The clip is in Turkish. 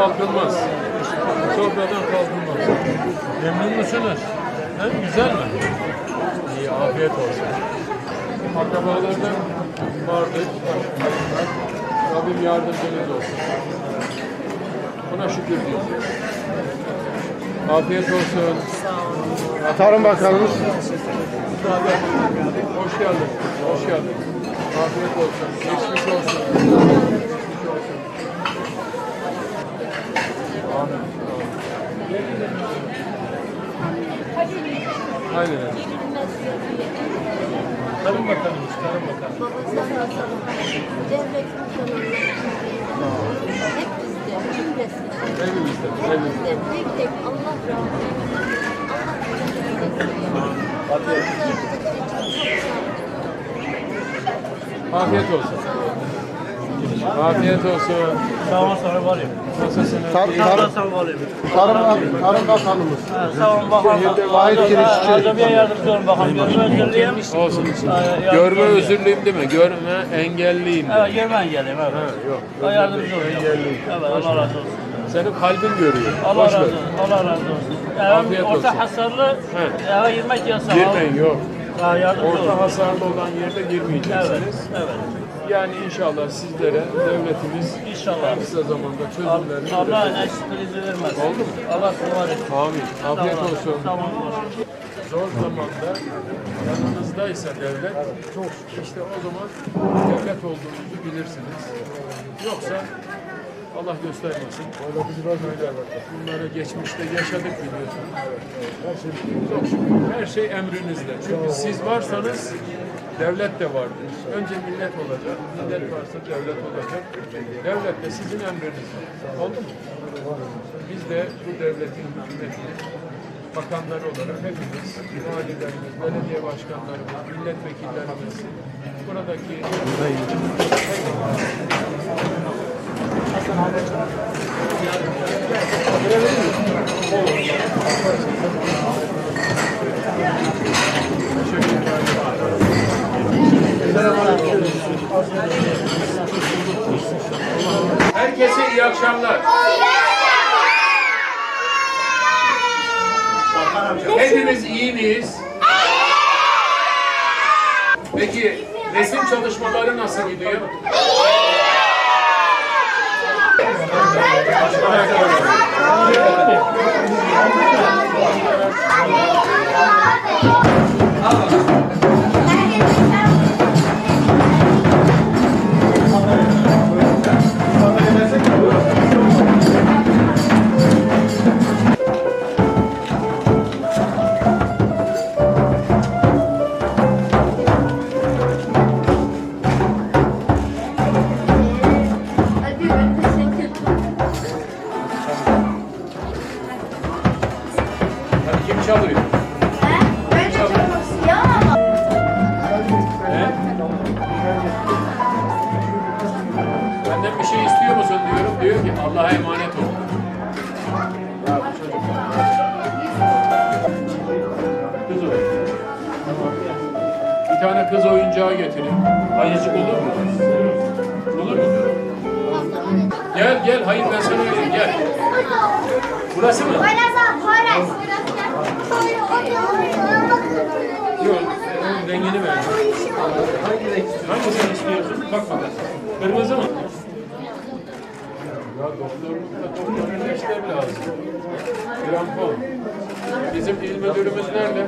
kalkılmaz. Sofradan kalkılmaz. Memnun musunuz? Ha, güzel mi? İyi, afiyet olsun. Akrabalardan vardı. Rabbim yardımcınız olsun. Buna şükür diyeceğiz. Afiyet olsun. Tarım Bakanımız Hoş geldin. Hoş geldin. Afiyet olsun. Geçmiş olsun. Geçmiş olsun. Aynen. Tarım Bakanımız, Tarım Bakanı. Devlet Hep bizde, cümlesinde. Evimizde, evimizde. Tek tek Allah razı olsun. Allah Afiyet olsun. Afiyet olsun. Sağ olun var ya. Nasılsınız? Tar- İyi. tar- Sağ olun var ya. Tarım, Tarım Bakanımız Sağ olun bakalım. Vahit Kirişçi. Adamıya yardımcı olun bakalım. Görme özürlüyüm. Olsun. Görme özürlüyüm değil mi? Görme engelliyim. Evet görme engellim evet. yok. Yardımcı olun. Engelliyim. Evet Allah razı olsun. Senin kalbin görüyor. Allah Boş razı olsun. Allah razı olsun. Afiyet Evet, olsun. orta hasarlı eve girmek yasak. Girmeyin yok. Ha, yardımcı olun. Orta hasarlı olan yerde Evet, girmeyeceksiniz. evet. Yani inşallah sizlere devletimiz İnşallah. en kısa zamanda çözümlerini Allah eşitliğinizi vermez. Oldu mu? Allah etsin. Amin. Afiyet olsun. Olun. Zor zamanda yanınızdaysa devlet işte o zaman devlet olduğunuzu bilirsiniz. Yoksa Allah göstermesin. Bunları geçmişte yaşadık biliyorsunuz. Çok. Her şey emrinizde. Çünkü siz varsanız devlet de vardır. Önce millet olacak. Millet varsa devlet olacak. Devlet de sizin emrinizde. Oldu mu? Biz de bu devletin hükümetinin bakanları olarak hepimiz, valilerimiz, belediye başkanlarımız, milletvekillerimiz, buradaki Herkese iyi akşamlar. Hepimiz iyi miyiz? Peki resim çalışmaları nasıl gidiyor? Benden bir şey istiyor musun diyorum. Diyor ki Allah'a emanet ol. Kız oyuncağı. Bir tane kız oyuncağı getirin. Ayıcık olur mu? Olur mu? Gel gel. Hayır ben sana vereyim. Gel. Burası mı? Yok. Rengini ver. Hangisini istiyorsun? Bak bakalım. Kırmızı mı? Ya doktorlukta doktorun işler lazım. Krampon. Bizim il müdürümüz nerede?